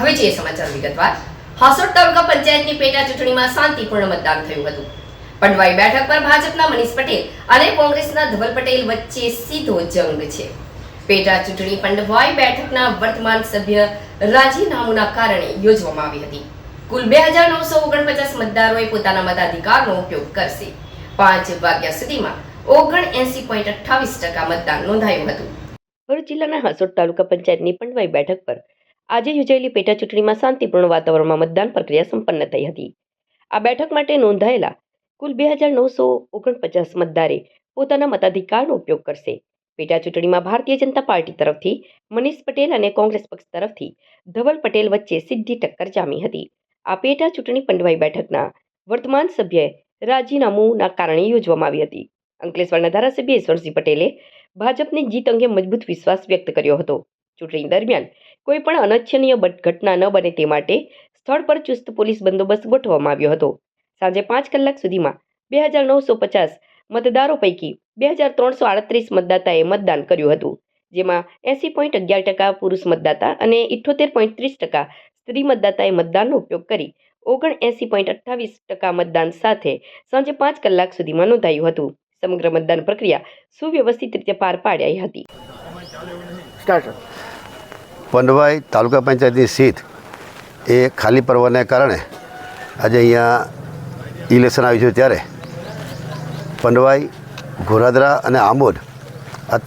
હવે જે સમાચાર વિગતવાર. હાસોટ તાલુકા પંચાયતની પેટા ચૂંટણીમાં શાંતિપૂર્ણ મતદાન થયું હતું. પંડવાઈ બેઠક પર ભાજપના મનીષ પટેલ અને કોંગ્રેસના ધવલ પટેલ વચ્ચે સીધો જંગ છે. પેટા ચૂંટણી પંડવાઈ બેઠકના વર્તમાન સભ્ય રાજીનામુના કારણે યોજવામાં આવી હતી. કુલ બે હજાર નવસો ઓગણપચાસ મતદારોએ પોતાના મતાધિકારનો ઉપયોગ કરશે. પાંચ વાગ્યા સુધીમાં ઓગણ એસી પોઈન્ટ અઠ્ઠાવીસ ટકા મતદાન નોંધાયું હતું. ભરૂચ જિલ્લાના હાસોડ તાલુકા પંચાયતની પંડવાઈ બેઠક પર આજે યોજાયેલી પેટા ચૂંટણીમાં શાંતિપૂર્ણ વાતાવરણમાં મતદાન પ્રક્રિયા સંપન્ન થઈ હતી. આ બેઠક માટે નોંધાયેલા કુલ બે હજાર નવસો ઓગણપચાસ મતદારે પોતાના મતાધિકારનો ઉપયોગ કરશે. પેટા ચૂંટણીમાં ભારતીય જનતા પાર્ટી તરફથી મનીષ પટેલ અને કોંગ્રેસ પક્ષ તરફથી ધવલ પટેલ વચ્ચે સીધી ટક્કર જામી હતી. આ પેટા ચૂંટણી પંડવાઈ બેઠકના વર્તમાન સભ્યએ રાજીનામુંના કારણે યોજવામાં આવી હતી. અંકલેશ્વરના ધારાસભ્ય ઈશ્વરસિંહ પટેલે ભાજપની જીત અંગે મજબૂત વિશ્વાસ વ્યક્ત કર્યો હતો. ચૂંટણી દરમિયાન કોઈ પણ અનચ્છનીય ઘટના ન બને તે માટે સ્થળ પર ચુસ્ત પોલીસ બંદોબસ્ત ગોઠવવામાં આવ્યો હતો. સાંજે પાંચ કલાક સુધીમાં બે હજાર નવસો પચાસ મતદારો પૈકી બે હજાર ત્રણસો આડત્રીસ મતદાતાએ મતદાન કર્યું હતું, જેમાં એંસી પોઈન્ટ અગિયાર ટકા પુરુષ મતદાતા અને ઇઠ્ઠોતેર પોઈન્ટ ત્રીસ ટકા સ્ત્રી મતદાતાએ મતદાનનો ઉપયોગ કરી ઓગણ એંસી પોઈન્ટ અઠ્ઠાવીસ ટકા મતદાન સાથે સાંજે પાંચ કલાક સુધીમાં નોંધાયું હતું. સમગ્ર મતદાન પ્રક્રિયા સુવ્યવસ્થિત રીતે પાર પાડાઈ હતી. પંડવાઈ તાલુકા પંચાયતની સીટ એ ખાલી પડવાને કારણે આજે અહીંયા ઇલેક્શન આવ્યું છે ત્યારે પંડવાઈ, ઘોરાદરા અને આમોદ